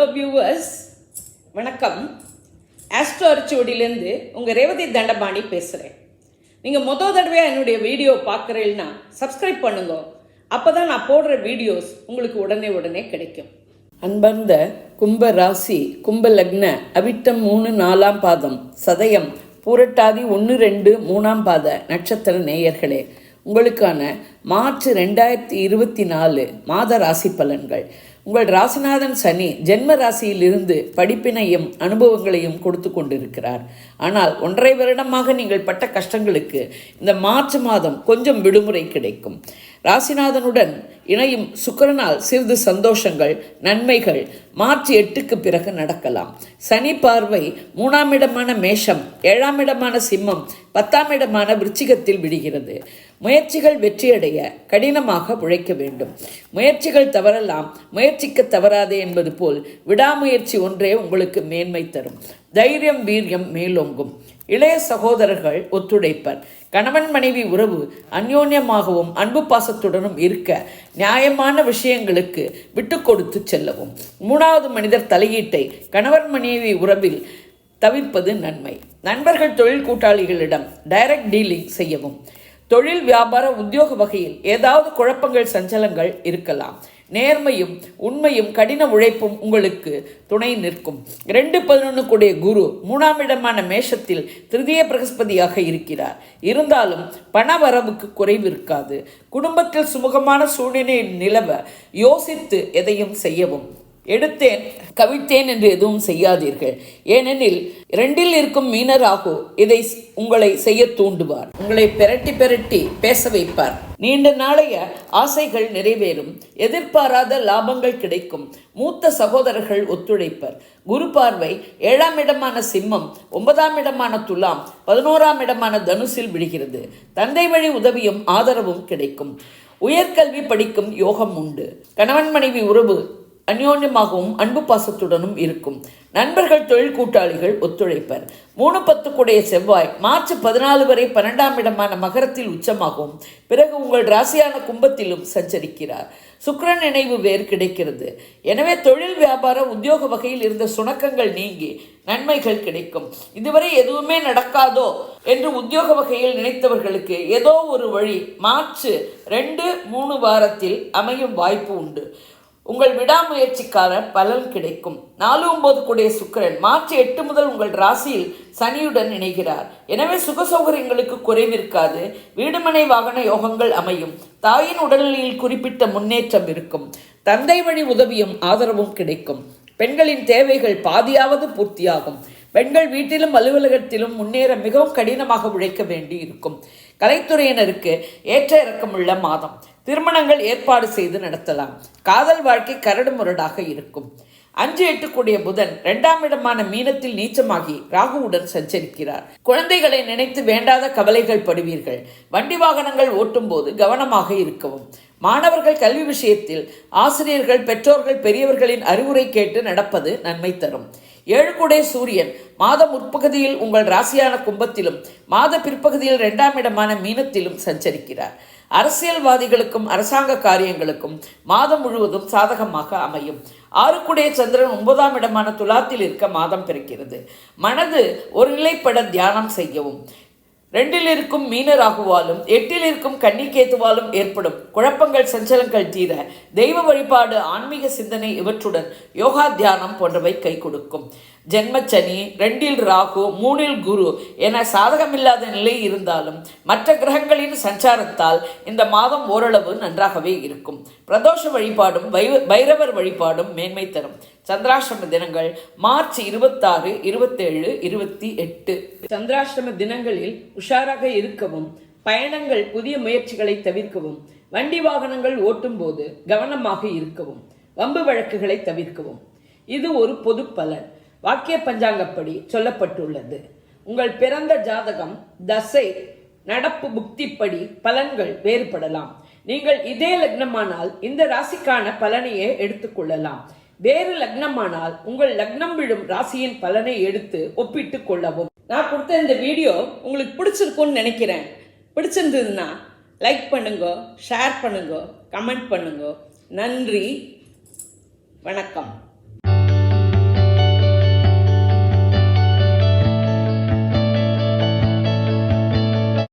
Hello viewers வணக்கம். Astro அரிச்சுவடியிலேருந்து உங்கள் ரேவதி தண்டபாணி பேசுகிறேன் நீங்கள் மொதல் தடவையாக என்னுடைய வீடியோ பார்க்குறீங்கன்னா சப்ஸ்கிரைப் பண்ணுங்க. அப்போ தான் நான் போடுற வீடியோஸ் உங்களுக்கு உடனே உடனே கிடைக்கும். அன்பர்ந்த கும்ப ராசி கும்ப லக்ன அவிட்டம் மூணு நாலாம் பாதம் சதயம் பூரட்டாதி ஒன்று ரெண்டு மூணாம் பாத நட்சத்திர நேயர்களே உங்களுக்கான மார்ச் ரெண்டாயிரத்தி இருபத்தி நாலு மாத ராசி பலன்கள். உங்கள் ராசிநாதன் சனி ஜென்ம ராசியிலிருந்து படிப்பினையும் அனுபவங்களையும் கொடுத்து கொண்டிருக்கிறார். ஆனால் ஒன்றரை வருடமாக நீங்கள் பட்ட கஷ்டங்களுக்கு இந்த மார்ச் மாதம் கொஞ்சம் விடுமுறை கிடைக்கும். ராசிநாதனுடன் இணையும் சுக்கிரனால் சிறிது சந்தோஷங்கள் நன்மைகள் மார்ச் எட்டுக்கு பிறகு நடக்கலாம். சனி பார்வை மூணாம் இடமான மேஷம் ஏழாம் இடமான சிம்மம் பத்தாம் இடமான விருச்சிகத்தில் விடுகிறது. முயற்சிகள் வெற்றியடைய கடினமாக உழைக்க வேண்டும். முயற்சிகள் தவறலாம் முயற்சிக்க தவறாதே என்பது போல் விடாமுயற்சி ஒன்றே உங்களுக்கு மேன்மை தரும். தைரியம் வீரியம் மேலோங்கும். இளைய சகோதரர்கள் ஒத்துழைப்பர். கணவன் மனைவி உறவு அந்யோன்யமாகவும் அன்பு பாசத்துடனும் இருக்க நியாயமான விஷயங்களுக்கு விட்டு கொடுத்து செல்லவும். மூணாவது மனிதர் தலையீட்டை கணவன் மனைவி உறவில் தவிர்ப்பது நன்மை. நண்பர்கள் தொழில் கூட்டாளிகளிடம் டைரக்ட் டீலிங் செய்யவும். தொழில் வியாபார உத்தியோக வகையில் ஏதாவது குழப்பங்கள் சஞ்சலங்கள் இருக்கலாம். நேர்மையும் உண்மையும் கடின உழைப்பும் உங்களுக்கு துணை நிற்கும். ரெண்டு பதினொன்று கூடிய குரு மூணாம் இடமான மேஷத்தில் திருதிய பிரகஸ்பதியாக இருக்கிறார். இருந்தாலும் பண வரவுக்கு குறைவு இருக்காது. குடும்பத்தில் சுமூகமான சூழ்நிலை நிலவ யோசித்து எதையும் செய்யவும் எடுத்தேன் கவிழ்த்தேன் என்று எதுவும் செய்யாதீர்கள். ஏனெனில் இரண்டில் இருக்கும் மீனராகோ இதை உங்களை செய்ய தூண்டுவார். உங்களை பெரட்டி பெரட்டி பேச வைப்பார். நீண்ட நாளைய ஆசைகள் நிறைவேறும். எதிர்பாராத லாபங்கள் கிடைக்கும். மூத்த சகோதரர்கள் ஒத்துழைப்பர். குரு பார்வை ஏழாம் இடமான சிம்மம் ஒன்பதாம் இடமான துலாம் பதினோராம் இடமான தனுசில் விடுகிறது தந்தை வழி உதவியும் ஆதரவும் கிடைக்கும். உயர்கல்வி படிக்கும் யோகம் உண்டு. கணவன் மனைவி உறவு அந்யோன்யமாகவும் அன்பு பாசத்துடனும் இருக்கும். நண்பர்கள் தொழில் கூட்டாளிகள் ஒத்துழைப்பர். மூணு பத்துக்குடைய செவ்வாய் மார்ச் பதினாலு வரை பன்னெண்டாம் இடமான மகரத்தில் உச்சமாகவும் பிறகு உங்கள் ராசியான கும்பத்திலும் சஞ்சரிக்கிறார். சுக்கரன் நினைவு வேறு கிடைக்கிறது. எனவே தொழில் வியாபார உத்தியோக வகையில் இருந்த சுணக்கங்கள் நீங்கி நன்மைகள் கிடைக்கும். இதுவரை எதுவுமே நடக்காதோ என்று உத்தியோக வகையில் நினைத்தவர்களுக்கு ஏதோ ஒரு வழி மார்ச் ரெண்டு மூணு வாரத்தில் அமையும் வாய்ப்பு உண்டு. உங்கள் விடாமுயற்சிக்கான பலன் கிடைக்கும். நாலு ஒன்பது கூடிய சுக்கிரன் மார்ச் எட்டு முதல் உங்கள் ராசியில் சனியுடன் இணைகிறார். எனவே சுக சௌகரியங்களுக்கு குறைவிருக்காது வீடுமனை வாகன யோகங்கள் அமையும். தாயின் உடல்நிலையில் குறிப்பிட்ட முன்னேற்றம் இருக்கும். தந்தை வழி உதவியும் ஆதரவும் கிடைக்கும். பெண்களின் தேவைகள் பாதியாவது பூர்த்தியாகும். பெண்கள் வீட்டிலும் அலுவலகத்திலும் முன்னேற மிகவும் கடினமாக உழைக்க வேண்டி இருக்கும் கலைத்துறையினருக்கு ஏற்ற இறக்கமுள்ள மாதம். திருமணங்கள் ஏற்பாடு செய்து நடத்தலாம். காதல் வாழ்க்கை கரடு முரடாக இருக்கும். அஞ்சு எட்டு கூடிய புதன் இரண்டாம் இடமான மீனத்தில் நீச்சமாகி ராகுவுடன் சஞ்சரிக்கிறார். குழந்தைகளை நினைத்து வேண்டாத கவலைகள் படுவீர்கள். வண்டி வாகனங்கள் ஓட்டும் போது கவனமாக இருக்கவும். மாணவர்கள் கல்வி விஷயத்தில் ஆசிரியர்கள் பெற்றோர்கள் பெரியவர்களின் அறிவுரை கேட்டு நடப்பது நன்மை தரும். ஏழுகுடை சூரியன். மாத முற்பகுதியில் உங்கள் ராசியான கும்பத்திலும் மாத பிற்பகுதியில் இரண்டாம் இடமான மீனத்திலும் சஞ்சரிக்கிறார். அரசியல்வாதிகளுக்கும் அரசாங்க காரியங்களுக்கும் மாதம் முழுவதும் சாதகமாக அமையும். ஆறுக்குடைய சந்திரன் ஒன்பதாம் இடமான துலாத்தில் இருக்க மாதம் பிறக்கிறது. மனது ஒரு நிலைப்பட தியானம் செய்யவும் ரெண்டில் இருக்கும் மீனராகுவாலும் எட்டில் இருக்கும் கன்னிக்கேத்துவாலும் ஏற்படும் குழப்பங்கள் சஞ்சலங்கள் தீர தெய்வ வழிபாடு ஆன்மீக சிந்தனை இவற்றுடன் யோகா தியானம் போன்றவை கை கொடுக்கும். ஜென்மச்சனி ரெண்டில் ராகு மூணில் குரு என சாதகமில்லாத நிலை இருந்தாலும் மற்ற கிரகங்களின் சஞ்சாரத்தால் இந்த மாதம் ஓரளவு நன்றாகவே இருக்கும். பிரதோஷ வழிபாடும் பைரவர் வழிபாடும் மேன்மை தரும். சந்திராஷ்டம தினங்கள் மார்ச் இருபத்தாறு இருபத்தேழு இருபத்தி எட்டு. சந்திராஷ்டம தினங்களில் உஷாராக இருக்கவும் பயணங்கள் புதிய முயற்சிகளை தவிர்க்கவும் வண்டி வாகனங்கள் ஓட்டும் போது கவனமாக இருக்கவும் வம்பு வழக்குகளை தவிர்க்கவும். இது ஒரு பொது பலன். வாக்கிய பஞ்சாங்கப்படி சொல்லப்பட்டுள்ளது. உங்கள் பிறந்த ஜாதகம் தசை நடப்பு புக்திப்படி பலன்கள் வேறுபடலாம். நீங்கள் இதே லக்னமானால் இந்த ராசிக்கான பலனையே எடுத்துக்கொள்ளலாம் வேறு லக்னமானால் உங்கள் லக்னம் விழும் ராசியின் பலனை எடுத்து ஒப்பிட்டு கொள்ளவும். நான் கொடுத்த இந்த வீடியோ உங்களுக்கு பிடிச்சிருக்கும்னு நினைக்கிறேன். பிடிச்சிருந்ததுன்னா லைக் பண்ணுங்க ஷேர் பண்ணுங்க கமெண்ட் பண்ணுங்க. நன்றி வணக்கம்.